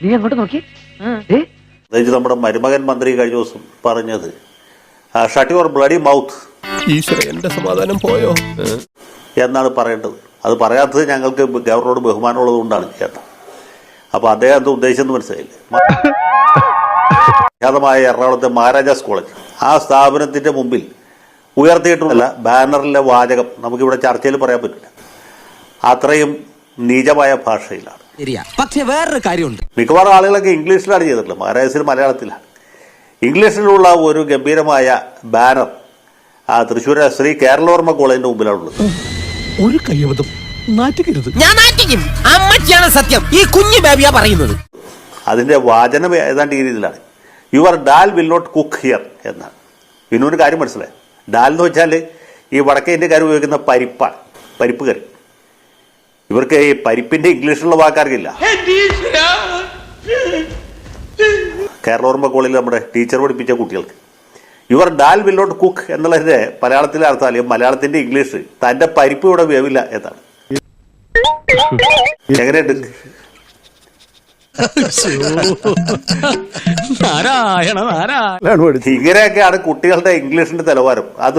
നീ അങ്ങോട്ട് നോക്കി. അതായത് നമ്മുടെ മരുമകൻ മന്ത്രി കഴിഞ്ഞ ദിവസം പറഞ്ഞത് ഷട്ട് യുവർ ബ്ലഡി മൗത്ത് എന്റെ സമാധാനം പോയോ? എന്നാണ് പറയേണ്ടത്. അത് പറയാത്തത് ഞങ്ങൾക്ക് ഗവർണറോട് ബഹുമാനമുള്ളത് കൊണ്ടാണ് ചേട്ടൻ അപ്പൊ അദ്ദേഹം എന്താ ഉദ്ദേശിച്ചെന്ന് മനസ്സിലായില്ലേ? വിഖ്യാതമായ എറണാകുളത്തെ മഹാരാജാസ് കോളേജ്. ആ സ്ഥാപനത്തിന്റെ മുമ്പിൽ ഉയർത്തിയിട്ടുള്ള ബാനറിലെ വാചകം നമുക്കിവിടെ ചർച്ചയിൽ പറയാൻ പറ്റില്ല. അത്രയും നീചമായ ഭാഷയിലാണ്. പക്ഷേ പക്ഷെ വേറൊരു കാര്യമുണ്ട്. മിക്കവാറും ആളുകളൊക്കെ ഇംഗ്ലീഷിലാണ് ചെയ്തിട്ടുള്ളത്. മഹാരാജാസിൽ മലയാളത്തിലാണ്. ഇംഗ്ലീഷിലുള്ള ഒരു ഗംഭീരമായ ബാനർ ആ തൃശ്ശൂർ ശ്രീ കേരളവർമ്മ കോളേജിന്റെ മുമ്പിലാണുള്ളത്. ഒരു കയ്യബദ്ധം. ഞാൻ സത്യം. ഈ കുഞ്ഞു ബേബിയാ പറയുന്നത്. അതിന്റെ വാചനം ഏതാണ്ട് ഈ രീതിയിലാണ്. Your dal will not cook here എന്നാണ്. വിനുവിന് കാര്യം മനസ്സിലായി? ഡാൽ എന്ന് വെച്ചാൽ ഈ വടക്കേ ഇന്ത്യക്കാർ ഉപയോഗിക്കുന്ന പരിപ്പാണ്. പരിപ്പ് കറി. ഇവർക്ക് ഈ പരിപ്പിന്റെ ഇംഗ്ലീഷിലുള്ള വാക്കറിയില്ല കേരളോർമ്മ കോളേജിൽ നമ്മുടെ ടീച്ചർ പഠിപ്പിച്ച കുട്ടികൾക്ക്. Your dal will not cook എന്നുള്ളതിന്റെ മലയാളത്തിലെ അർത്ഥം അല്ലെങ്കിൽ മലയാളത്തിന്റെ ഇംഗ്ലീഷ് തന്റെ പരിപ്പ് ഇവിടെ വേവില്ല എന്നാണ്. എങ്ങനെയുണ്ട്? നാരായണ നാരായണ. ഇങ്ങനെയൊക്കെയാണ് കുട്ടികളുടെ ഇംഗ്ലീഷിന്റെ നിലവാരം. അത്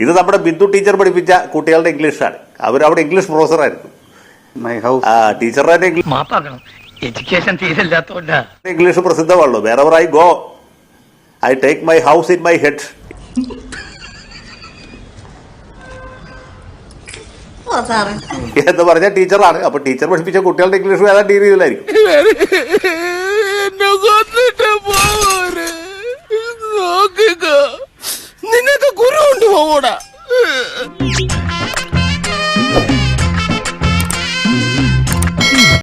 ഇത് നമ്മുടെ ബിന്ദു ടീച്ചർ പഠിപ്പിച്ച കുട്ടികളുടെ ഇംഗ്ലീഷാണ് അവരവിടെ ഇംഗ്ലീഷ് പ്രൊഫസറായിരുന്നു ആ ടീച്ചറുടെ ഇംഗ്ലീഷ്. പ്രസിദ്ധമാണല്ലോ. വേറെ I go I take my house in my head എന്ന് പറഞ്ഞ ടീച്ചറാണ്. അപ്പൊ ടീച്ചർ പഠിപ്പിച്ച കുട്ടികളുടെ ഇംഗ്ലീഷ് വേറെ ഈ രീതിയിലായിരിക്കും പോവര് നോക്കുക നിനക്ക് കുരു കൊണ്ട് പോകൂടാ